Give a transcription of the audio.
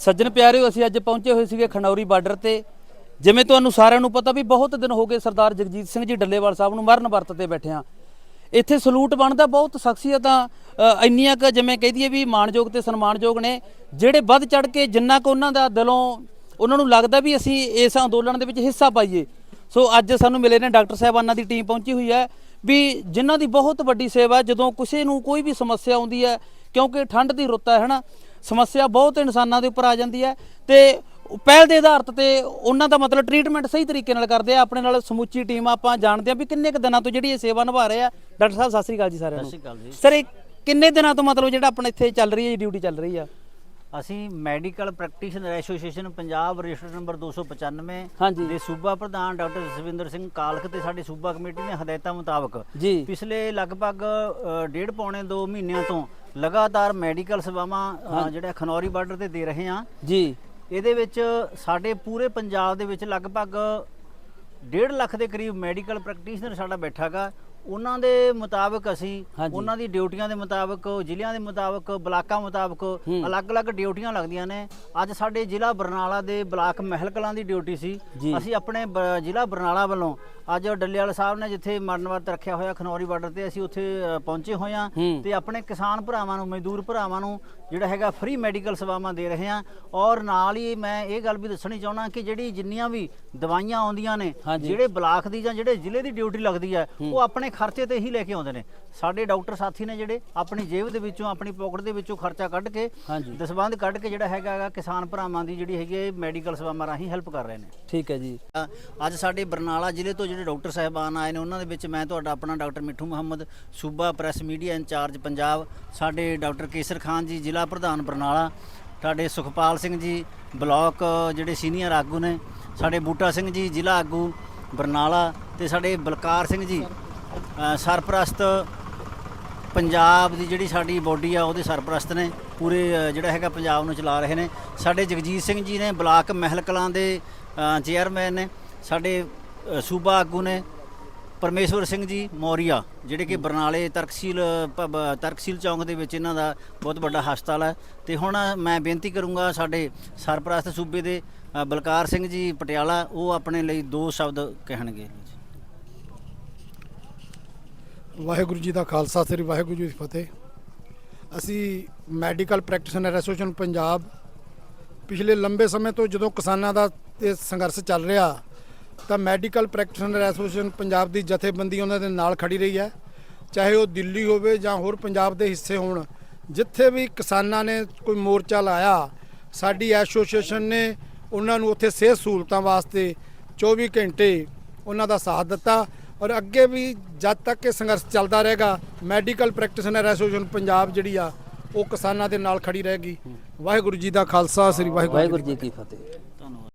ਸੱਜਣ ਪਿਆਰਿਓ ਅਸੀਂ ਅੱਜ ਪਹੁੰਚੇ ਹੋਏ ਸੀਗੇ ਖਨੌਰੀ ਬਾਰਡਰ ਤੇ। ਜਿਵੇਂ ਤੁਹਾਨੂੰ ਸਾਰਿਆਂ ਨੂੰ ਪਤਾ ਵੀ ਬਹੁਤ ਦਿਨ ਹੋ ਗਏ ਸਰਦਾਰ ਜਗਜੀਤ ਸਿੰਘ ਜੀ ਡੱਲੇਵਾਲ ਸਾਹਿਬ ਨੂੰ ਮਰਨ ਵਰਤ ਤੇ ਬੈਠਿਆਂ ਇੱਥੇ ਸਲੂਟ ਬਣਦਾ ਬਹੁਤ ਸ਼ਖਸੀਅਤਾਂ ਅ, ਇੰਨੀਆਂ ਕ ਜਿਵੇਂ ਕਹਿ ਦਈਏ ਵੀ ਮਾਣਯੋਗ ਤੇ ਸਨਮਾਨਯੋਗ ਨੇ ਜਿਹੜੇ ਵੱਧ ਚੜ ਕੇ ਜਿੰਨਾ ਕੁ ਉਹਨਾਂ ਦਾ ਦਿਲੋਂ ਉਹਨਾਂ ਨੂੰ ਲੱਗਦਾ ਵੀ ਅਸੀਂ ਇਸ ਅੰਦੋਲਨ ਦੇ ਵਿੱਚ ਹਿੱਸਾ ਪਾਈਏ। ਸੋ ਅੱਜ ਸਾਨੂੰ ਮਿਲੇ ਨੇ ਡਾਕਟਰ ਸਾਹਿਬਾਨਾਂ ਦੀ ਟੀਮ ਪਹੁੰਚੀ ਹੋਈ ਹੈ ਵੀ ਜਿਨ੍ਹਾਂ ਦੀ ਬਹੁਤ ਵੱਡੀ ਸੇਵਾ ਜਦੋਂ ਕਿਸੇ ਨੂੰ ਕੋਈ ਵੀ ਸਮੱਸਿਆ ਆਉਂਦੀ ਹੈ ਕਿਉਂਕਿ ਠੰਡ ਦੀ ਰੁੱਤ ਹੈ ਹਨਾ? ਸਮੱਸਿਆ ਬਹੁਤ ਇਨਸਾਨਾਂ ਦੇ ਉੱਪਰ ਆ ਜਾਂਦੀ ਹੈ ਤੇ ਪਹਿਲ ਦੇ ਆਧਾਰਿਤ ਤੇ ਉਹਨਾਂ ਦਾ ਮਤਲਬ ਟ੍ਰੀਟਮੈਂਟ ਸਹੀ ਤਰੀਕੇ ਨਾਲ ਕਰਦੇ ਆ ਆਪਣੇ ਨਾਲ ਸਮੁੱਚੀ ਟੀਮ ਆਪਾਂ ਜਾਣਦੇ ਆ ਵੀ ਕਿੰਨੇ ਕੁ ਦਿਨਾਂ ਤੋਂ ਜਿਹੜੀ ਇਹ ਸੇਵਾ ਨਿਭਾ ਰਹੇ ਆ ਡਾਕਟਰ ਸਾਹਿਬ ਸਤਿ ਸ੍ਰੀ ਅਕਾਲ ਜੀ ਸਾਰਿਆਂ ਨੂੰ ਸਤਿ ਸ਼੍ਰੀ ਅਕਾਲ ਜੀ। ਸਰ ਇਹ ਕਿੰਨੇ ਦਿਨਾਂ ਤੋਂ ਮਤਲਬ ਜਿਹੜਾ ਆਪਣਾ ਇੱਥੇ ਚੱਲ ਰਹੀ ਹੈ ਡਿਊਟੀ ਚੱਲ ਰਹੀ ਆ ਅਸੀਂ medical practitioner association Punjab register number 295 ਹਾਂਜੀ। ਦੇ ਸੂਬਾ ਪ੍ਰਧਾਨ ਡਾਕਟਰ ਜਸਵਿੰਦਰ ਸਿੰਘ ਕਾਲਖ ਤੇ ਸਾਡੀ ਸੂਬਾ ਕਮੇਟੀ ਦੇ ਹਦਾਇਤਾਂ ਮੁਤਾਬਕ ਪਿਛਲੇ ਲਗਭਗ ਡੇਢ ਪੌਣੇ 2 ਮਹੀਨਿਆਂ ਤੋਂ ਲਗਾਤਾਰ ਮੈਡੀਕਲ ਸੇਵਾਵਾਂ ਅ, ਜਿਹੜਾ ਖਨੌਰੀ ਬਾਰਡਰ ਤੇ ਦੇ ਰਹੇ ਹਾਂ ਜੀ ਇਹਦੇ ਵਿੱਚ ਸਾਡੇ ਪੂਰੇ ਪੰਜਾਬ ਦੇ ਵਿੱਚ ਲਗਭਗ 1.5 ਲੱਖ ਦੇ ਕਰੀਬ ਮੈਡੀਕਲ ਪ੍ਰੈਕਟੀਸ਼ਨਰ ਸਾਡਾ ਬੈਠਾਗਾ ਉਹਨਾਂ ਦੇ ਮੁਤਾਬਕ ਅਸੀਂ ਹਾਂਜੀ। ਉਹਨਾਂ ਦੀ ਡਿਊਟੀਆਂ ਦੇ ਮੁਤਾਬਕ ਜ਼ਿਲ੍ਹਿਆਂ ਦੇ ਮੁਤਾਬਕ ਬਲਾਕਾਂ ਮੁਤਾਬਕ ਹੂੰ। ਅਲੱਗ-ਅਲੱਗ ਡਿਊਟੀਆਂ ਲੱਗਦੀਆਂ ਨੇ ਅੱਜ ਸਾਡੇ ਜ਼ਿਲ੍ਹਾ ਬਰਨਾਲਾ ਦੇ ਬਲਾਕ ਮਹਿਲ ਕਲਾਂ ਦੀ ਡਿਊਟੀ ਸੀ ਜੀ। ਅਸੀਂ ਆਪਣੇ ਬ- ਜ਼ਿਲ੍ਹਾ ਬਰਨਾਲਾ ਵੱਲੋਂ ਅੱਜ ਡੱਲੇਵਾਲ ਸਾਹਿਬ ਨੇ ਜਿੱਥੇ ਮਰਨ ਵਰਤ ਰੱਖਿਆ ਹੋਇਆ ਖਨੌਰੀ ਬਾਰਡਰ ਤੇ ਅਸੀਂ ਉੱਥੇ ਪਹੁੰਚੇ ਹੋਏ ਹੂੰ। ਤੇ ਆਪਣੇ ਕਿਸਾਨ ਭਰਾਵਾਂ ਨੂੰ ਮਜ਼ਦੂਰ ਭਰਾਵਾਂ ਨੂੰ ਜਿਹੜਾ ਹੈਗਾ ਫ੍ਰੀ ਮੈਡੀਕਲ ਸੇਵਾਵਾਂ ਦੇ ਰਹੇ ਹਾਂ। ਔਰ ਨਾਲ ਹੀ ਮੈਂ ਇਹ ਗੱਲ ਵੀ ਦੱਸਣੀ ਚਾਹਣਾ ਕਿ ਜਿਹੜੀ ਜਿੰਨੀਆਂ ਵੀ ਦਵਾਈਆਂ ਆਉਂਦੀਆਂ ਨੇ। ਜਿਹੜੇ ਬਲਾਕ ਦੀ ਜਾਂ ਜਿਹੜੇ ਜ਼ਿਲ੍ਹੇ ਦੀ ਡਿਊਟੀ ਲੱਗਦੀ ਹੈ ਉਹ ਆਪਣੇ ਖਰਚੇ ਤੇ ਹੀ ਲੈ ਕੇ ਆਉਂਦੇ ਨੇ। ਸਾਡੇ ਡਾਕਟਰ ਸਾਥੀ ਨੇ ਜਿਹੜੇ ਆਪਣੀ ਜੇਬ ਦੇ ਵਿੱਚੋਂ ਆਪਣੀ ਪਾਕਟ ਦੇ ਵਿੱਚੋਂ ਖਰਚਾ ਕੱਢ ਕੇ ਦਸਬੰਦ ਕੱਢ ਕੇ ਜਿਹੜਾ ਹੈਗਾ ਕਿਸਾਨ ਭਰਾਵਾਂ ਦੀ ਜਿਹੜੀ ਹੈਗੀ ਮੈਡੀਕਲ ਸੇਵਾਵਾਂ ਰਾਹੀਂ ਹੈਲਪ ਕਰ ਰਹੇ ਨੇ। ਠੀਕ ਹੈ ਜੀ। ਅੱਜ ਸਾਡੇ ਬਰਨਾਲਾ ਜ਼ਿਲ੍ਹੇ ਤੋਂ ਜਿਹੜੇ ਡਾਕਟਰ ਸਾਹਿਬਾਨ ਆਏ ਨੇ, ਉਹਨਾਂ ਦੇ ਵਿੱਚ ਮੈਂ ਤੁਹਾਡਾ ਆਪਣਾ ਡਾਕਟਰ ਮਿੱਠੂ ਮੁਹੰਮਦ, ਸੂਬਾ ਪ੍ਰੈਸ ਮੀਡੀਆ ਇੰਚਾਰਜ ਪੰਜਾਬ, ਸਾਡੇ ਡਾਕਟਰ ਕੇਸਰ ਖਾਨ ਜੀ, ਜ਼ਿਲ੍ਹਾ ਪ੍ਰਧਾਨ ਬਰਨਾਲਾ, ਸਾਡੇ ਸੁਖਪਾਲ ਸਿੰਘ ਜੀ, ਬਲਾਕ ਜਿਹੜੇ ਸੀਨੀਅਰ ਆਗੂ ਨੇ, ਸਾਡੇ ਬੂਟਾ ਸਿੰਘ ਜੀ, ਜ਼ਿਲ੍ਹਾ ਆਗੂ ਬਰਨਾਲਾ ਤੇ ਸਾਡੇ ਬਲਕਾਰ ਸਿੰਘ ਜੀ ਸਰਪ੍ਰਸਤ ਪੰਜਾਬ ਦੀ ਜਿਹੜੀ ਸਾਡੀ ਬੋਡੀ ਆ, ਉਹਦੇ ਸਰਪ੍ਰਸਤ ਨੇ, ਪੂਰੇ ਜਿਹੜਾ ਹੈਗਾ ਪੰਜਾਬ ਨੂੰ ਚਲਾ ਰਹੇ ਨੇ। ਸਾਡੇ ਜਗਜੀਤ ਸਿੰਘ ਜੀ ਨੇ ਬਲਾਕ ਮਹਿਲ ਕਲਾਂ ਦੇ ਚੇਅਰਮੈਨ ਨੇ, ਸਾਡੇ ਸੂਬਾ ਆਗੂ ਨੇ ਪਰਮੇਸ਼ਵਰ ਸਿੰਘ ਜੀ ਮੌਰੀਆ ਜਿਹੜੇ ਕਿ ਬਰਨਾਲੇ ਤਰਕਸੀਲ ਤਰਕਸੀਲ ਚੌਂਕ ਦੇ ਵਿੱਚ ਇਹਨਾਂ ਦਾ ਬਹੁਤ ਵੱਡਾ ਹਸਪਤਾਲ ਹੈ। ਤੇ ਹੁਣ ਮੈਂ ਬੇਨਤੀ ਕਰੂੰਗਾ ਸਾਡੇ ਸਰਪ੍ਰਸਤ ਸੂਬੇ ਦੇ ਬਲਕਾਰ ਸਿੰਘ ਜੀ ਪਟਿਆਲਾ ਉਹ ਆਪਣੇ ਲਈ ਦੋ ਸ਼ਬਦ ਕਹਿਣਗੇ। ਵਾਹਿਗੁਰੂ ਜੀ ਦਾ ਖਾਲਸਾ ਸ੍ਰੀ ਵਾਹਿਗੁਰੂ ਜੀ ਦੀ ਫਤਿਹ। ਅਸੀਂ ਮੈਡੀਕਲ ਪ੍ਰੈਕਟੀਸ਼ਨਰ ਐਸੋਸੀਏਸ਼ਨ ਪੰਜਾਬ ਪਿਛਲੇ ਲੰਬੇ ਸਮੇਂ ਤੋਂ ਜਦੋਂ ਕਿਸਾਨਾਂ ਦਾ ਇਹ ਸੰਘਰਸ਼ ਚੱਲ ਰਿਹਾ ਤਾਂ ਮੈਡੀਕਲ ਪ੍ਰੈਕਟੀਸ਼ਨਰ ਐਸੋਸੀਏਸ਼ਨ ਪੰਜਾਬ ਦੀ ਜਥੇਬੰਦੀ ਉਹਨਾਂ ਦੇ ਨਾਲ ਖੜੀ ਰਹੀ ਹੈ। ਚਾਹੇ ਉਹ ਦਿੱਲੀ ਹੋਵੇ ਜਾਂ ਹੋਰ ਪੰਜਾਬ ਦੇ ਹਿੱਸੇ ਹੋਣ ਜਿੱਥੇ ਵੀ ਕਿਸਾਨਾਂ ਨੇ ਕੋਈ ਮੋਰਚਾ ਲਾਇਆ ਸਾਡੀ ਐਸੋਸੀਏਸ਼ਨ ਨੇ ਉਹਨਾਂ ਨੂੰ ਉੱਥੇ ਸਿਹਤ ਸਹੂਲਤਾਂ ਵਾਸਤੇ 24 ਘੰਟੇ ਉਹਨਾਂ ਦਾ ਸਾਥ ਦਿੱਤਾ ਔਰ ਅੱਗੇ ਵੀ ਜਦ ਤੱਕ ਇਹ ਸੰਘਰਸ਼ ਚੱਲਦਾ ਰਹੇਗਾ ਮੈਡੀਕਲ ਪ੍ਰੈਕਟੀਸ਼ਨਰ ਐਸੋਸੀਏਸ਼ਨ ਪੰਜਾਬ ਜਿਹੜੀ ਆ ਉਹ ਕਿਸਾਨਾਂ ਦੇ ਨਾਲ ਖੜੀ ਰਹੇਗੀ। ਵਾਹਿਗੁਰੂ ਜੀ ਦਾ ਖਾਲਸਾ ਸ੍ਰੀ ਵਾਹਿਗੁਰੂ ਜੀ ਕੀ ਫਤਿਹ।